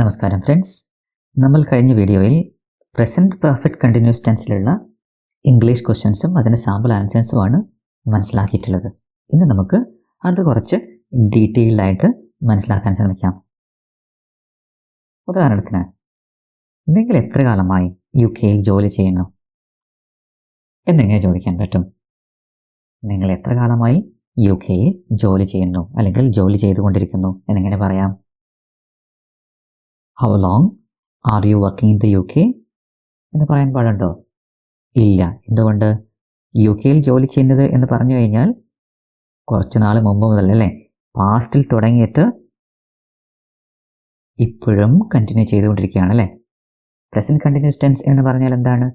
നമസ്കാരം ഫ്രണ്ട്സ് നമ്മൾ കഴിഞ്ഞ വീഡിയോയിൽ പ്രസന്റ് പെർഫെക്റ്റ് കണ്ടിന്യൂസ് ടെൻസിലുള്ള ഇംഗ്ലീഷ് ക്വസ്റ്റ്യൻസും അതിന്റെ സാമ്പിൾ ആൻസേഴ്സുമാണ് മനസ്സിലാക്കിയിട്ടുള്ളത്. ഇന്ന് നമുക്ക് അത് കുറച്ച് ഡീറ്റെയിൽഡായിട്ട് മനസ്സിലാക്കാൻ ശ്രമിക്കാം. ഉദാഹരണത്തിന് നിങ്ങൾ എത്ര കാലമായി യു കെയിൽ ജോലി ചെയ്യുന്നു? എന്നെങ്ങനെ ചോദിക്കാൻ പറ്റും? നിങ്ങൾ എത്ര കാലമായി യു കെയിൽ ജോലി ചെയ്യുന്നു അല്ലെങ്കിൽ ജോലി ചെയ്തുകൊണ്ടിരിക്കുന്നു എന്നെങ്ങനെ പറയാം? How long are you working in the U K എന്ന് പറയാൻ പാടുണ്ടോ? ഇല്ല. എന്തുകൊണ്ട്? യു കെയിൽ ജോലി ചെയ്യുന്നത് എന്ന് പറഞ്ഞു കഴിഞ്ഞാൽ കുറച്ച് നാൾ മുമ്പ് മുതൽ അല്ലേ? പാസ്റ്റിൽ തുടങ്ങിയിട്ട് ഇപ്പോഴും കണ്ടിന്യൂ ചെയ്തുകൊണ്ടിരിക്കുകയാണ് അല്ലേ? പ്രസന്റ് കണ്ടിന്യൂസ് ടെൻസ് എന്ന് പറഞ്ഞാൽ എന്താണ്?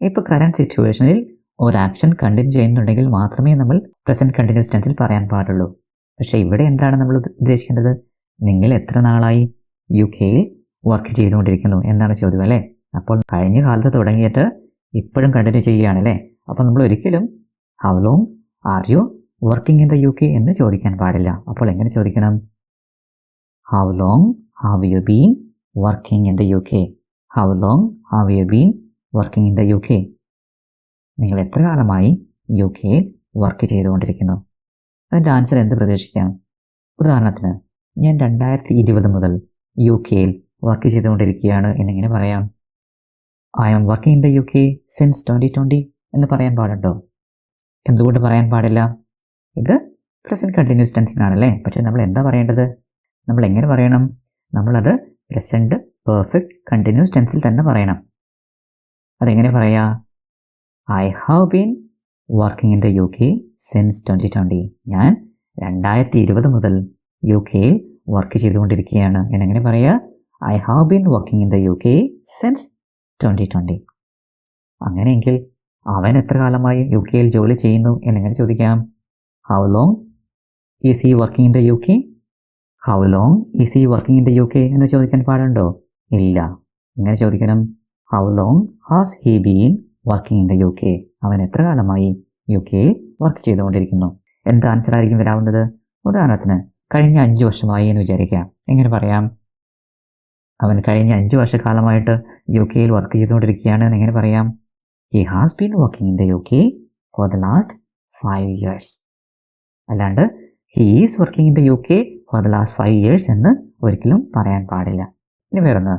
ഇപ്പോൾ കറണ്ട് സിറ്റുവേഷനിൽ ഒരു ആക്ഷൻ കണ്ടിന്യൂ ചെയ്യുന്നുണ്ടെങ്കിൽ മാത്രമേ നമ്മൾ പ്രസന്റ് കണ്ടിന്യൂസ് ടെൻസിൽ പറയാൻ പാടുള്ളൂ. പക്ഷേ ഇവിടെ എന്താണ് നമ്മൾ ഉദ്ദേശിക്കേണ്ടത്? നിങ്ങൾ എത്ര നാളായി യു കെയിൽ വർക്ക് ചെയ്തുകൊണ്ടിരിക്കുന്നു എന്നാണ് ചോദ്യം അല്ലേ? അപ്പോൾ കഴിഞ്ഞ കാലത്ത് തുടങ്ങിയിട്ട് ഇപ്പോഴും കണ്ടിന്യൂ ചെയ്യുകയാണ് അല്ലേ? അപ്പോൾ നമ്മൾ ഒരിക്കലും how long are you working in the U K എന്ന് ചോദിക്കാൻ പാടില്ല. അപ്പോൾ എങ്ങനെ ചോദിക്കണം? How long have you been working in the U K how long have you been working in the U K നിങ്ങൾ എത്ര കാലമായി യു കെയിൽ വർക്ക് ചെയ്തുകൊണ്ടിരിക്കുന്നു? അതിന്റെ ആൻസർ എന്ത് പ്രതീക്ഷിക്കാം? ഉദാഹരണത്തിന് ഞാൻ രണ്ടായിരത്തി ഇരുപത് മുതൽ യു കെയിൽ വർക്ക് ചെയ്തുകൊണ്ടിരിക്കുകയാണ് എന്നിങ്ങനെ പറയാം. I am working in the U K since twenty twenty എന്ന് പറയാൻ പാടുണ്ടോ? എന്തുകൊണ്ട് പറയാൻ പാടില്ല? ഇത് പ്രസന്റ് കണ്ടിന്യൂസ് ടെൻസിനാണല്ലേ പക്ഷേ നമ്മൾ എന്താ പറയേണ്ടത്? നമ്മൾ എങ്ങനെ പറയണം? നമ്മളത് പ്രസന്റ് പെർഫെക്റ്റ് കണ്ടിന്യൂസ് ടെൻസിൽ തന്നെ പറയണം. അതെങ്ങനെ പറയാ? I have been working in the U K since twenty twenty ഞാൻ രണ്ടായിരത്തി ഇരുപത് മുതൽ യു കെയിൽ വർക്ക് ചെയ്തുകൊണ്ടിരിക്കുകയാണ്. എന്നെങ്ങനെ പറയുക I have been working in the U K since twenty twenty അങ്ങനെയെങ്കിൽ അവൻ എത്ര കാലമായി യു കെയിൽ ജോലി ചെയ്യുന്നു? എന്നെങ്ങനെ ചോദിക്കാം? How long is he working in the U K how long is he working in the U K എന്ന് ചോദിക്കാൻ പാടുണ്ടോ? ഇല്ല. ഇങ്ങനെ ചോദിക്കണം? How long has he been working in the U K അവൻ എത്ര കാലമായി യു കെയിൽ വർക്ക് ചെയ്തുകൊണ്ടിരിക്കുന്നു? എന്ത് ആൻസർ ആയിരിക്കും വരാവുന്നത്? ഉദാഹരണത്തിന് കഴിഞ്ഞ അഞ്ച് വർഷമായി എന്ന് വിചാരിക്കാം. എങ്ങനെ പറയാം? അവൻ കഴിഞ്ഞ അഞ്ച് വർഷക്കാലമായിട്ട് യു കെയിൽ വർക്ക് ചെയ്തുകൊണ്ടിരിക്കുകയാണ് എന്ന് എങ്ങനെ പറയാം? He has been working in the U K for the last five years അല്ലാണ്ട് he is working in the U K for the last five years എന്ന് ഒരിക്കലും പറയാൻ പാടില്ല. ഇനി വേറൊന്ന്.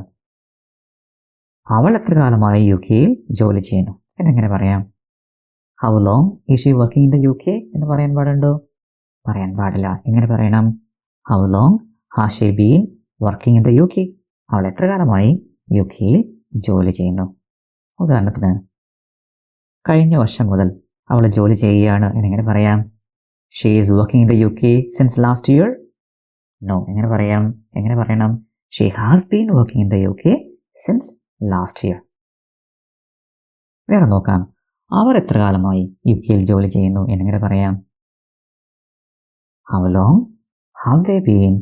അവൾ എത്ര കാലമായി യു കെയിൽ ജോലി ചെയ്യുന്നു? എന്നെങ്ങനെ പറയാം? How long is she working in the U K എന്ന് പറയാൻ പാടുണ്ടോ? പറയാൻ പാടില്ല. എങ്ങനെ പറയണം? How long has she been working in the U K അവൾ എത്ര കാലമായി യു കെയിൽ ജോലി ചെയ്യുന്നു? ഉദാഹരണത്തിന് കഴിഞ്ഞ വർഷം മുതൽ അവൾ ജോലി ചെയ്യുകയാണ്. എന്നെങ്ങനെ പറയാം? She is working in the U K since last year no എങ്ങനെ പറയാം? എങ്ങനെ പറയണം? She has been working in the U K since last year വേറെ നോക്കാം. അവർ എത്ര കാലമായി യു കെയിൽ ജോലി ചെയ്യുന്നു? എന്നെങ്ങനെ പറയാം? How long have they been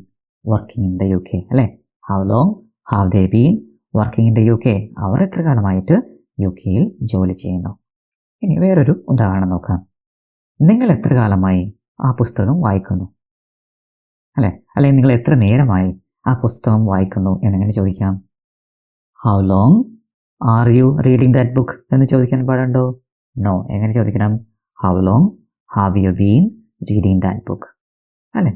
working in the U K അല്ലേ? How long have they been working in the U K അവർ എത്ര കാലമായിട്ട് യു കെയിൽ ജോലി ചെയ്യുന്നു? ഇനി വേറൊരു ഉദാഹരണം നോക്കാം. നിങ്ങൾ എത്ര കാലമായി ആ പുസ്തകം വായിക്കുന്നു? അല്ലേ? അല്ലെങ്കിൽ നിങ്ങൾ എത്ര നേരമായി ആ പുസ്തകം വായിക്കുന്നു എന്നെങ്ങനെ ചോദിക്കാം? How long are you reading that book എന്ന് ചോദിക്കാൻ പാടുണ്ടോ? നോ എങ്ങനെ ചോദിക്കണം? How long have you been reading that book അല്ലേ?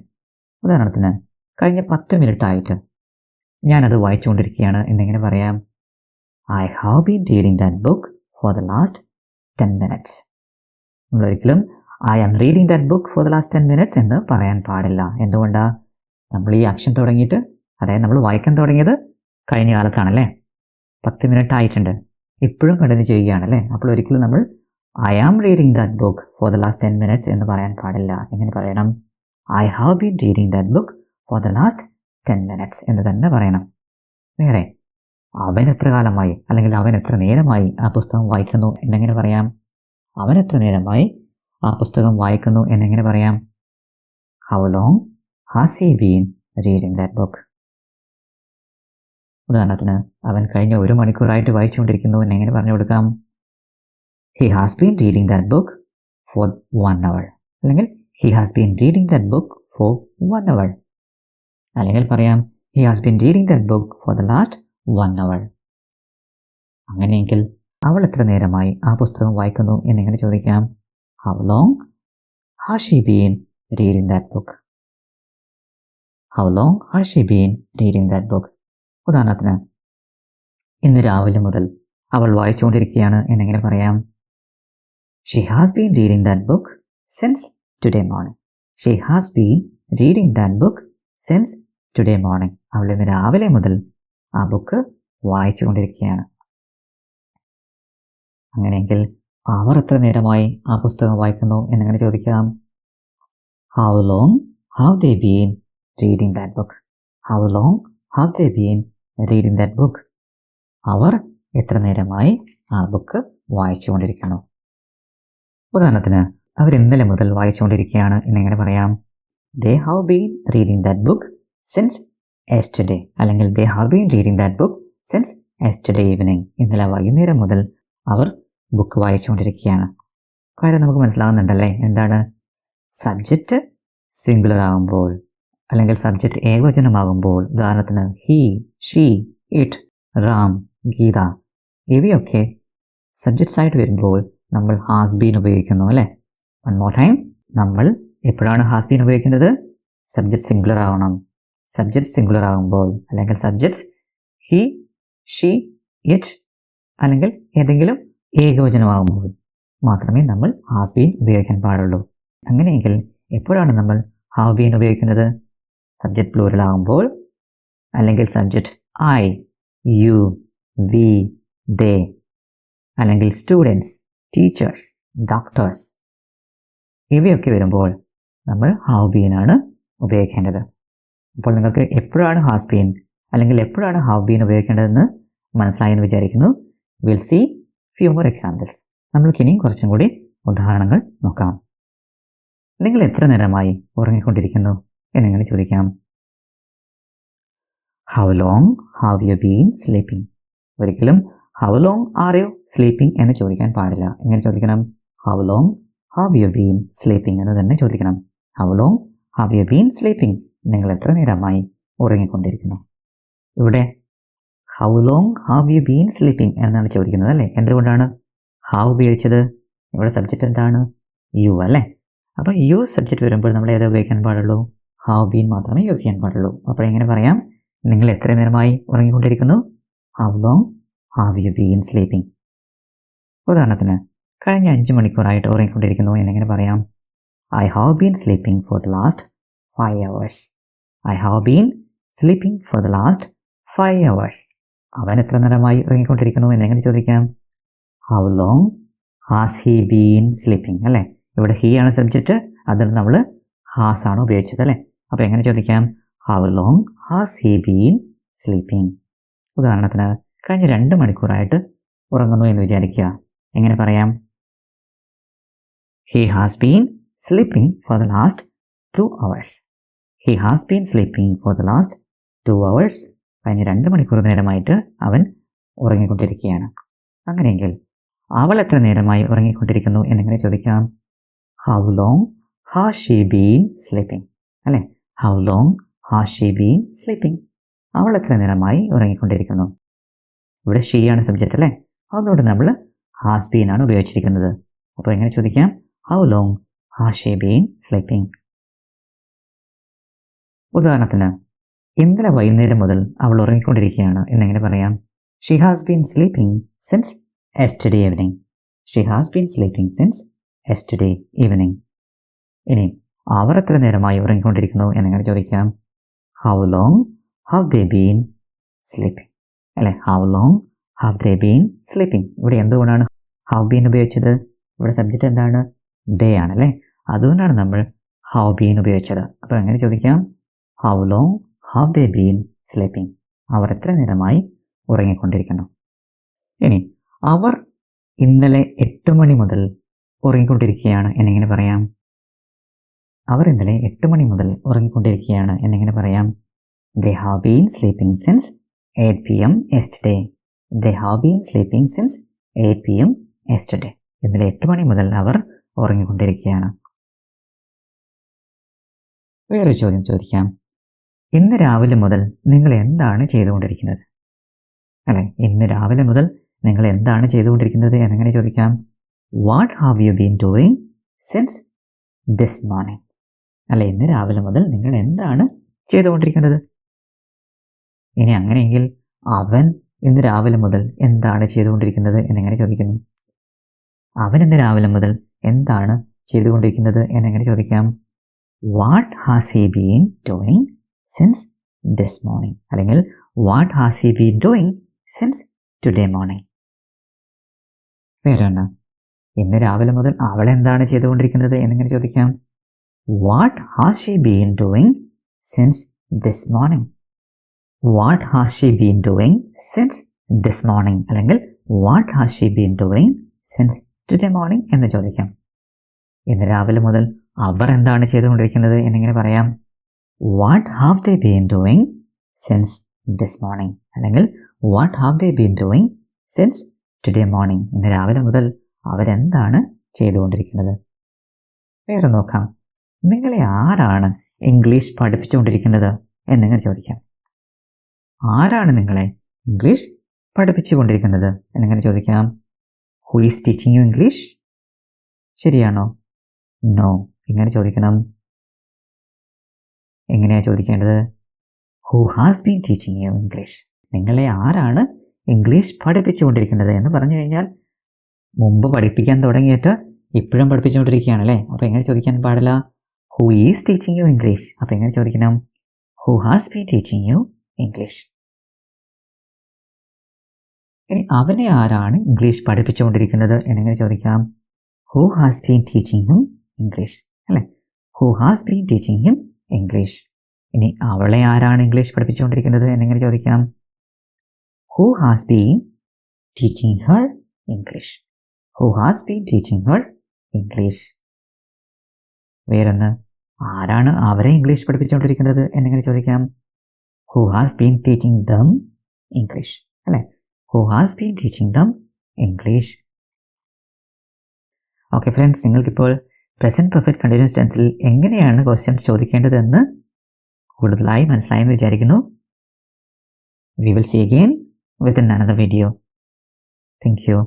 ഉദാഹരണത്തിന് കഴിഞ്ഞ പത്ത് മിനിറ്റ് ആയിട്ട് ഞാനത് വായിച്ചുകൊണ്ടിരിക്കുകയാണ് എന്നെങ്ങനെ പറയാം. I have been reading that book for the last ten minutes നമ്മളൊരിക്കലും I am reading that book for the last ten minutes എന്ന് പറയാൻ പാടില്ല. എന്തുകൊണ്ടാണ് നമ്മൾ ഈ ആക്ഷൻ തുടങ്ങിയിട്ട് അതായത് നമ്മൾ വായിക്കാൻ തുടങ്ങിയത് കഴിഞ്ഞ കാലത്താണല്ലേ? പത്ത് മിനിറ്റ് ആയിട്ടുണ്ട് ഇപ്പോഴും കണ്ടിന്യൂ ചെയ്യുകയാണല്ലേ അപ്പോൾ ഒരിക്കലും നമ്മൾ I am reading that book for the last ten minutes എന്ന് പറയാൻ പാടില്ല. എങ്ങനെ പറയണം? I have been reading that book for the last ten minutes എന്ന് തന്നെ പറയണം. വേറെ അവൻ എത്ര കാലമായി അല്ലെങ്കിൽ അവൻ എത്ര നേരമായി ആ പുസ്തകം വായിക്കുന്നു എന്നെങ്ങനെ പറയാം? അവൻ എത്ര നേരമായി ആ പുസ്തകം വായിക്കുന്നു എന്നെങ്ങനെ പറയാം? How long has he been reading that book ഉദാഹരണത്തിന് അവൻ കഴിഞ്ഞ ഒരു മണിക്കൂറായിട്ട് വായിച്ചുകൊണ്ടിരിക്കുന്നു എന്നെങ്ങനെ പറഞ്ഞു കൊടുക്കാം? He has been reading that book for one hour അല്ലെങ്കിൽ he has been reading that book for one hour അല്ലെങ്കിൽ പറയാം he has been reading that book for the last one hour അങ്ങനെയെങ്കിൽ അവൾ എത്ര നേരമായി ആ പുസ്തകം വായിക്കുന്നു എന്നെങ്ങനെ ചോദിക്കാം. How long has she been reading that book how long has she been reading that book ഉദാഹരണത്തിന് ഇന്ന് രാവിലെ മുതൽ അവൾ വായിച്ചുകൊണ്ടിരിക്കുകയാണ് എന്നെങ്ങനെ പറയാം. She has been reading that book since today morning she has been reading that book since today morning അവൾ ഇന്ന് രാവിലെ മുതൽ ആ ബുക്ക് വായിച്ചു കൊണ്ടിരിക്കുകയാണ് അങ്ങനെയെങ്കിൽ അവർ എത്ര നേരമായി ആ പുസ്തകം വായിക്കുന്നു എന്നങ്ങനെ ചോദിക്കാം. How long have they been reading that book how long have they been reading that book അവർ എത്ര നേരമായി ആ ബുക്ക് വായിച്ചു കൊണ്ടിരിക്കുന്നു ഉദാഹരണത്തിന് അവർ ഇന്നലെ മുതൽ വായിച്ചുകൊണ്ടിരിക്കുകയാണ്. എന്നെങ്ങനെ പറയാം? They have been reading that book since yesterday അല്ലെങ്കിൽ they have been reading that book since yesterday evening ഇന്നലെ വൈകുന്നേരം മുതൽ അവർ ബുക്ക് വായിച്ചുകൊണ്ടിരിക്കുകയാണ്. കാര്യം നമുക്ക് മനസ്സിലാകുന്നുണ്ടല്ലേ എന്താണ്? സബ്ജക്റ്റ് സിംഗുലർ ആകുമ്പോൾ അല്ലെങ്കിൽ സബ്ജക്റ്റ് ഏകവചനമാകുമ്പോൾ ഉദാഹരണത്തിന് he she it Ram Geetha ഇവയൊക്കെ സബ്ജക്ട്സ് ആയിട്ട് വരുമ്പോൾ നമ്മൾ ഹാസ് ബീൻ ഉപയോഗിക്കുന്നു അല്ലേ? വൺ മോർ ടൈം നമ്മൾ എപ്പോഴാണ് ഹാസ് ബീൻ ഉപയോഗിക്കുന്നത്? സബ്ജക്റ്റ് സിംഗുലർ ആവണം. സബ്ജക്റ്റ് സിംഗുലർ ആകുമ്പോൾ അല്ലെങ്കിൽ സബ്ജക്റ്റ് ഹി ഷി ഇറ്റ് അല്ലെങ്കിൽ ഏതെങ്കിലും ഏകവചനമാകുമ്പോൾ മാത്രമേ നമ്മൾ ഹാസ് ബീൻ ഉപയോഗിക്കാൻ പാടുള്ളൂ. അങ്ങനെയെങ്കിൽ എപ്പോഴാണ് നമ്മൾ ഹാവ് ബീൻ ഉപയോഗിക്കുന്നത്? സബ്ജക്റ്റ് പ്ലൂറൽ ആകുമ്പോൾ അല്ലെങ്കിൽ subject I you we they അല്ലെങ്കിൽ സ്റ്റുഡൻസ് ടീച്ചേഴ്സ് ഡോക്ടേഴ്സ് ഇവയൊക്കെ വരുമ്പോൾ നമ്മൾ ഹാവ് ബീനാണ് ഉപയോഗിക്കേണ്ടത്. അപ്പോൾ നിങ്ങൾക്ക് എപ്പോഴാണ് ഹാസ് ബീൻ അല്ലെങ്കിൽ എപ്പോഴാണ് ഹാവ് ബീൻ ഉപയോഗിക്കേണ്ടതെന്ന് മനസ്സിലായെന്ന് വിചാരിക്കുന്നു. Will see few more examples ഇനിയും കുറച്ചും കൂടി ഉദാഹരണങ്ങൾ നോക്കാം. നിങ്ങൾ എത്ര നേരമായി ഉറങ്ങിക്കൊണ്ടിരിക്കുന്നു എന്നിങ്ങനെ ചോദിക്കാം. How long have you been sleeping ഒരിക്കലും how long are you sleeping എന്ന് ചോദിക്കാൻ പാടില്ല. എങ്ങനെ ചോദിക്കണം? How long have you been sleeping എന്ന് തന്നെ ചോദിക്കണം. അവളോ ഹാവ് യു ബീൻ സ്ലീപ്പിംഗ് നിങ്ങൾ എത്ര നേരമായി ഉറങ്ങിക്കൊണ്ടിരിക്കുന്നു? ഇവിടെ how long have you been sleeping എന്നാണ് ചോദിക്കുന്നത് അല്ലേ? എന്തുകൊണ്ടാണ്? ഹാവ് ഉപയോഗിച്ചത്? ഇവിടെ സബ്ജക്റ്റ് എന്താണ്? യു അല്ലേ? അപ്പോൾ യു സബ്ജക്റ്റ് വരുമ്പോൾ നമ്മൾ ഏതാ ഉപയോഗിക്കാൻ പാടുള്ളൂ? ഹാവ് ബീൻ മാത്രമേ യൂസ് ചെയ്യാൻ പാടുള്ളൂ. അപ്പോൾ എങ്ങനെ പറയാം? നിങ്ങൾ എത്ര നേരമായി ഉറങ്ങിക്കൊണ്ടിരിക്കുന്നു? How long have you been sleeping ഉദാഹരണത്തിന് കഴിഞ്ഞ അഞ്ച് മണിക്കൂറായിട്ട് ഉറങ്ങിക്കൊണ്ടിരിക്കുന്നു. എന്നെങ്ങനെ പറയാം? I have been sleeping for the last five hours I have been sleeping for the last five hours അവൻ എത്ര നേരമായി ഉറങ്ങിക്കൊണ്ടിരിക്കുന്നു? എന്നെങ്ങനെ ചോദിക്കാം? How long has he been sleeping അല്ലേ? ഇവിടെ ഹീ ആണ് സബ്ജക്റ്റ് അതിൽ നമ്മൾ ഹാസ് ആണ് ഉപയോഗിച്ചത് അല്ലേ? അപ്പോൾ എങ്ങനെ ചോദിക്കാം? How long has he been sleeping ഉദാഹരണത്തിന് കഴിഞ്ഞ രണ്ട് മണിക്കൂറായിട്ട് ഉറങ്ങുന്നു എന്ന് വിചാരിക്കുക. എങ്ങനെ പറയാം? He has been sleeping for the last two hours he has been sleeping for the last two hours കഴിഞ്ഞ രണ്ട് മണിക്കൂർ നേരമായിട്ട് അവൻ ഉറങ്ങിക്കൊണ്ടിരിക്കുകയാണ്. അങ്ങനെയെങ്കിൽ അവൾ എത്ര നേരമായി ഉറങ്ങിക്കൊണ്ടിരിക്കുന്നു എന്നെങ്ങനെ ചോദിക്കാം? How long has she been sleeping അല്ലേ? How long has she been sleeping അവൾ എത്ര നേരമായി ഉറങ്ങിക്കൊണ്ടിരിക്കുന്നു? ഇവിടെ ഷീ ആണ് സബ്ജക്റ്റ് അല്ലേ? അതുകൊണ്ട് നമ്മൾ ഹാസ് ബീൻ ആണ് ഉപയോഗിച്ചിരിക്കുന്നത്. അപ്പോൾ എങ്ങനെ ചോദിക്കാം? How long has she been sleeping ഉദാഹരണത്തിന് ഇന്നലെ വൈകുന്നേരം മുതൽ അവൾ ഉറങ്ങിക്കൊണ്ടിരിക്കുകയാണ് എന്നെങ്ങനെ പറയാം? She has been sleeping since yesterday evening she has been sleeping since yesterday evening ഇനി അവർ എത്ര നേരമായി ഉറങ്ങിക്കൊണ്ടിരിക്കുന്നു എന്നെങ്ങനെ ചോദിക്കാം? How long have they been sleeping അല്ലെ? How long have they been sleeping ഇവിടെ എന്തുകൊണ്ടാണ് ഹവ് ബീൻ ഉപയോഗിച്ചത്? ഇവിടെ സബ്ജക്റ്റ് എന്താണ്? ദേ ആണ് അല്ലേ അതുകൊണ്ടാണ് നമ്മൾ ഹൗ ബീൻ ഉപയോഗിച്ചത്. അപ്പോൾ എങ്ങനെ ചോദിക്കാം? How long how they been sleeping അവർ എത്ര നേരമായി ഉറങ്ങിക്കൊണ്ടിരിക്കുന്നു? ഇനി അവർ ഇന്നലെ എട്ട് മണി മുതൽ ഉറങ്ങിക്കൊണ്ടിരിക്കുകയാണ് എന്നെങ്ങനെ പറയാം. അവർ ഇന്നലെ എട്ട് മണി മുതൽ ഉറങ്ങിക്കൊണ്ടിരിക്കുകയാണ് എന്നെങ്ങനെ പറയാം. They have been sleeping since eight P M yesterday they have been sleeping since eight P M yesterday ഇന്നലെ എട്ട് മണി മുതൽ അവർ ഉറങ്ങിക്കൊണ്ടിരിക്കുകയാണ്. വേറൊരു ചോദ്യം ചോദിക്കാം. ഇന്ന് രാവിലെ മുതൽ നിങ്ങൾ എന്താണ് ചെയ്തുകൊണ്ടിരിക്കുന്നത്? അല്ലെ ഇന്ന് രാവിലെ മുതൽ നിങ്ങൾ എന്താണ് ചെയ്തുകൊണ്ടിരിക്കുന്നത് എന്നെങ്ങനെ ചോദിക്കാം? What have you been doing since this morning അല്ലെ ഇന്ന് രാവിലെ മുതൽ നിങ്ങൾ എന്താണ് ചെയ്തുകൊണ്ടിരിക്കുന്നത്? ഇനി അങ്ങനെയെങ്കിൽ അവൻ ഇന്ന് രാവിലെ മുതൽ എന്താണ് ചെയ്തുകൊണ്ടിരിക്കുന്നത് എന്നെങ്ങനെ ചോദിക്കുന്നു? അവൻ ഇന്ന് രാവിലെ മുതൽ എന്താണ് ചെയ്തുകൊണ്ടിരിക്കുന്നത് എന്നെങ്ങനെ ചോദിക്കാം? What has he been doing since this morning അല്ലെങ്കിൽ what has he been doing since today morning വേറൊന്ന് ഇന്ന് രാവിലെ മുതൽ അവൾ എന്താണ് ചെയ്തുകൊണ്ടിരിക്കുന്നത് എന്നിങ്ങനെ ചോദിക്കാം? What has she been doing since this morning what has she been doing since this morning അല്ലെങ്കിൽ what has she been doing since today morning എന്ന് ചോദിക്കാം. ഇന്ന് രാവിലെ മുതൽ അവർ എന്താണ് ചെയ്തുകൊണ്ടിരിക്കുന്നത് എന്നിങ്ങനെ പറയാം. What have they been doing since this morning അല്ലെങ്കിൽ what have they been doing since today morning ഇന്ന് രാവിലെ മുതൽ അവരെന്താണ് ചെയ്തുകൊണ്ടിരിക്കുന്നത്? വേറെ നോക്കാം. നിങ്ങളെ ആരാണ് ഇംഗ്ലീഷ് പഠിപ്പിച്ചുകൊണ്ടിരിക്കുന്നത് എന്നിങ്ങനെ ചോദിക്കാം. ആരാണ് നിങ്ങളെ ഇംഗ്ലീഷ് പഠിപ്പിച്ചുകൊണ്ടിരിക്കുന്നത് എന്നിങ്ങനെ ചോദിക്കാം. Who is teaching you English ശരിയാണോ? നോ എങ്ങനെ ചോദിക്കണം? എങ്ങനെയാണ് ചോദിക്കേണ്ടത്? Who has been teaching you English നിങ്ങളെ ആരാണ് ഇംഗ്ലീഷ് പഠിപ്പിച്ചുകൊണ്ടിരിക്കുന്നത് എന്ന് പറഞ്ഞു കഴിഞ്ഞാൽ മുമ്പ് പഠിപ്പിക്കാൻ തുടങ്ങിയിട്ട് ഇപ്പോഴും പഠിപ്പിച്ചുകൊണ്ടിരിക്കുകയാണ് അല്ലേ? അപ്പോൾ എങ്ങനെ ചോദിക്കാൻ പാടില്ല? Who is teaching you English അപ്പോൾ എങ്ങനെ ചോദിക്കണം? Who has been teaching you English ഇനി അവനെ ആരാണ് ഇംഗ്ലീഷ് പഠിപ്പിച്ചുകൊണ്ടിരിക്കുന്നത്? എന്നെങ്ങനെ ചോദിക്കാം? Who has been teaching him English അല്ലേ? Who has been teaching him English ഇനി അവളെ ആരാണ് ഇംഗ്ലീഷ് പഠിപ്പിച്ചുകൊണ്ടിരിക്കുന്നത്? എന്നെങ്ങനെ ചോദിക്കാം? Who has been teaching her English who has been teaching her English വേറൊന്ന് ആരാണ് അവരെ ഇംഗ്ലീഷ് പഠിപ്പിച്ചുകൊണ്ടിരിക്കുന്നത്? എന്നെങ്ങനെ ചോദിക്കാം? Who has been teaching them English അല്ലേ? Who has been teaching them English okay friends നിങ്ങൾക്കിപ്പോൾ പ്രസന്റ് പെർഫെക്റ്റ് കണ്ടിന്യൂസ് ടെൻസിൽ എങ്ങനെയാണ് ക്വസ്റ്റ്യൻസ് ചോദിക്കേണ്ടതെന്ന് കൂടുതലായി മനസ്സിലായെന്ന് വിചാരിക്കുന്നു. We will see again with another video thank you